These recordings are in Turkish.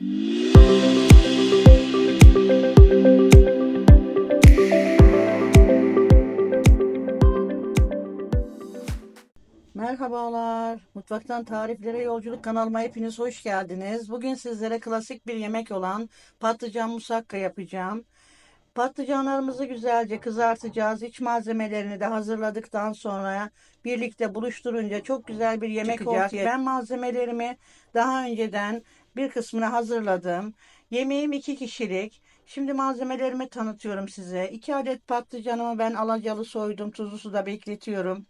Merhabalar. Mutfaktan Tariflere Yolculuk kanalıma hepiniz hoş geldiniz. Bugün sizlere klasik bir yemek olan patlıcan musakka yapacağım. Patlıcanlarımızı güzelce kızartacağız. İç malzemelerini de hazırladıktan sonra birlikte buluşturunca çok güzel bir yemek ortaya. Ben malzemelerimi daha önceden bir kısmını hazırladım. Yemeğim iki kişilik. Şimdi malzemelerimi tanıtıyorum size. 2 adet patlıcanımı ben alacalı soydum. Tuzlu suda bekletiyorum.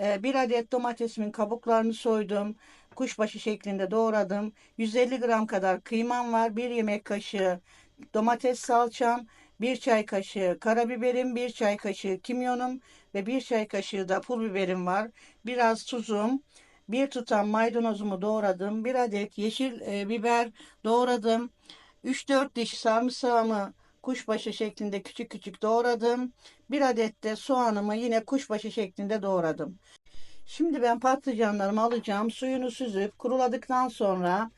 Ee, Bir adet domatesimin kabuklarını soydum. Kuşbaşı şeklinde doğradım. 150 gram kadar kıymam var. Bir yemek kaşığı domates salçam. Bir çay kaşığı karabiberim. Bir çay kaşığı kimyonum. Ve bir çay kaşığı da pul biberim var. Biraz tuzum. Bir tutam maydanozumu doğradım. Bir adet yeşil e, biber doğradım. 3-4 diş sarımsağımı kuşbaşı şeklinde küçük küçük doğradım. Bir adet de soğanımı yine kuşbaşı şeklinde doğradım. Şimdi ben patlıcanlarımı alacağım. Suyunu süzüp kuruladıktan sonra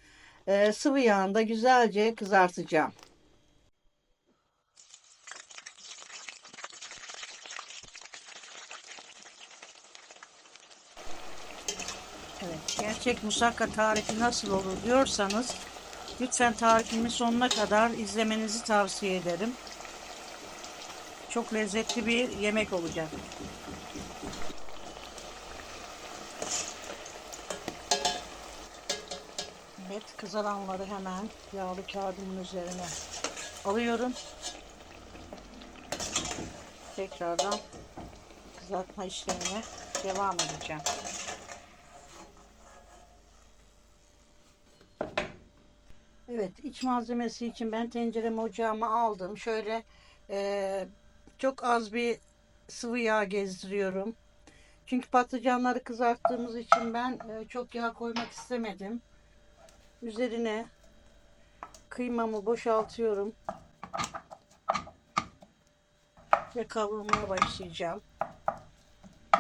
e, sıvı yağında güzelce kızartacağım. Evet, gerçek musakka tarifi nasıl olur diyorsanız lütfen tarifimi sonuna kadar izlemenizi tavsiye ederim. Çok lezzetli bir yemek olacak. Evet, kızaranları hemen yağlı kağıdımın üzerine alıyorum. Tekrardan kızartma işlemine devam edeceğim. Evet, iç malzemesi için ben tenceremi ocağıma aldım. Şöyle eee, çok az bir sıvı yağ gezdiriyorum. Çünkü patlıcanları kızarttığımız için ben eee, çok yağ koymak istemedim. Üzerine kıymamı boşaltıyorum. Ve kavurmaya başlayacağım.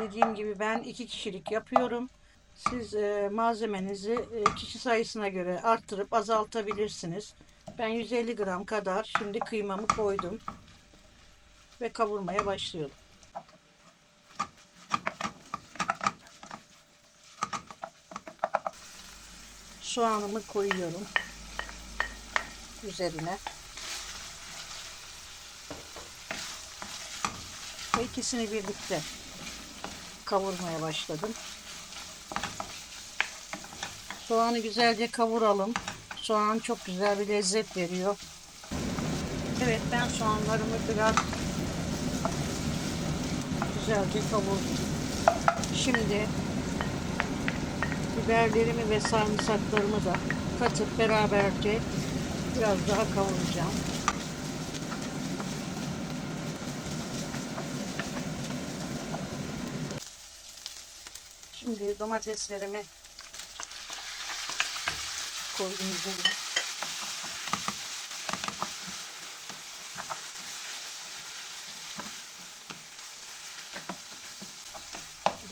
Dediğim gibi ben iki kişilik yapıyorum. Siz e, malzemenizi e, kişi sayısına göre arttırıp azaltabilirsiniz. Ben 150 gram kadar şimdi kıymamı koydum. Ve kavurmaya başlıyorum. Soğanımı koyuyorum. Üzerine. Ve ikisini birlikte kavurmaya başladım. Soğanı güzelce kavuralım. Soğan çok güzel bir lezzet veriyor. Evet ben soğanlarımı biraz güzelce kavurdum. Şimdi biberlerimi ve sarımsaklarımı da katıp beraberce biraz daha kavuracağım. Şimdi domateslerimi koydum üzerine.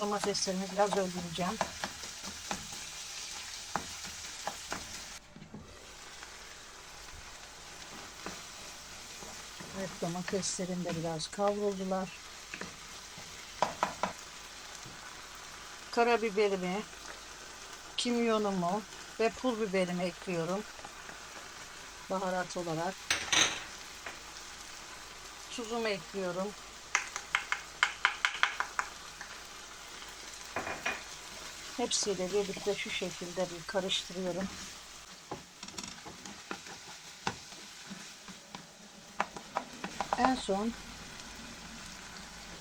Domateslerimi biraz öldüreceğim. Evet domateslerim de biraz kavruldular. Karabiberimi, kimyonumu ve pul biberimi ekliyorum. Baharat olarak. Tuzumu ekliyorum. Hepsiyle birlikte şu şekilde bir karıştırıyorum. En son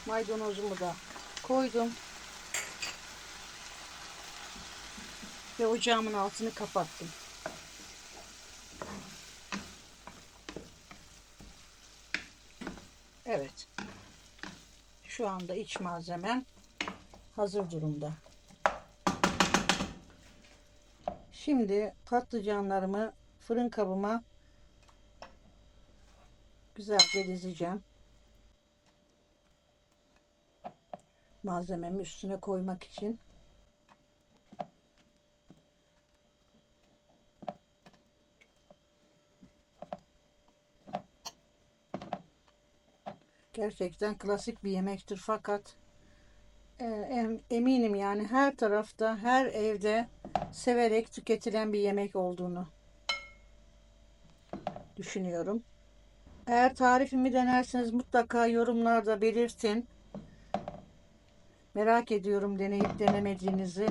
maydanozumu da koydum. Ve ocağımın altını kapattım. Evet. Şu anda iç malzemem hazır durumda. Şimdi patlıcanlarımı fırın kabıma güzelce dizeceğim. Malzememi üstüne koymak için. Gerçekten klasik bir yemektir fakat e, em- eminim yani her tarafta, her evde severek tüketilen bir yemek olduğunu düşünüyorum. Eğer tarifimi denerseniz mutlaka yorumlarda belirtin. Merak ediyorum deneyip denemediğinizi.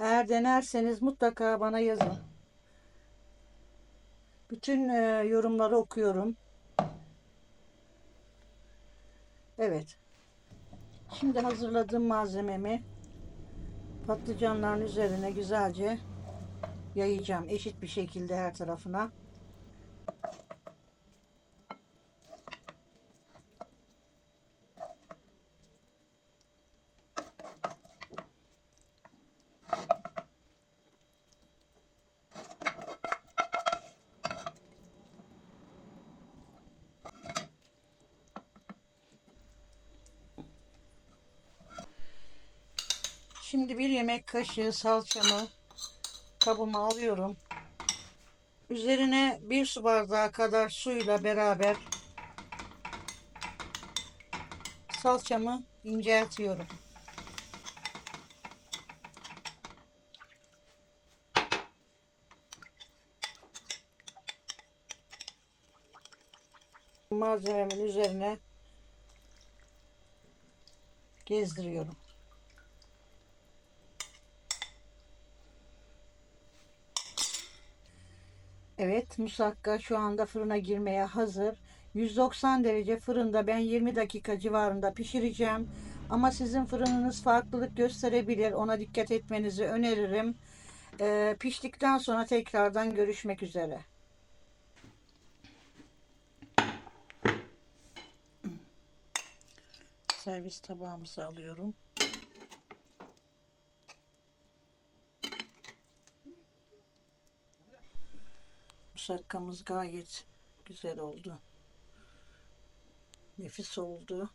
Eğer denerseniz mutlaka bana yazın. Bütün e, yorumları okuyorum. Evet. Şimdi hazırladığım malzememi patlıcanların üzerine güzelce yayacağım. Eşit bir şekilde her tarafına. Şimdi bir yemek kaşığı salçamı kabıma alıyorum. Üzerine bir su bardağı kadar suyla beraber salçamı inceltiyorum. Malzememin üzerine gezdiriyorum. Evet, musakka şu anda fırına girmeye hazır. 190 derece fırında ben 20 dakika civarında pişireceğim. Ama sizin fırınınız farklılık gösterebilir. Ona dikkat etmenizi öneririm. Ee, piştikten sonra tekrardan görüşmek üzere. Servis tabağımızı alıyorum. Musakkamız gayet güzel oldu. Nefis oldu.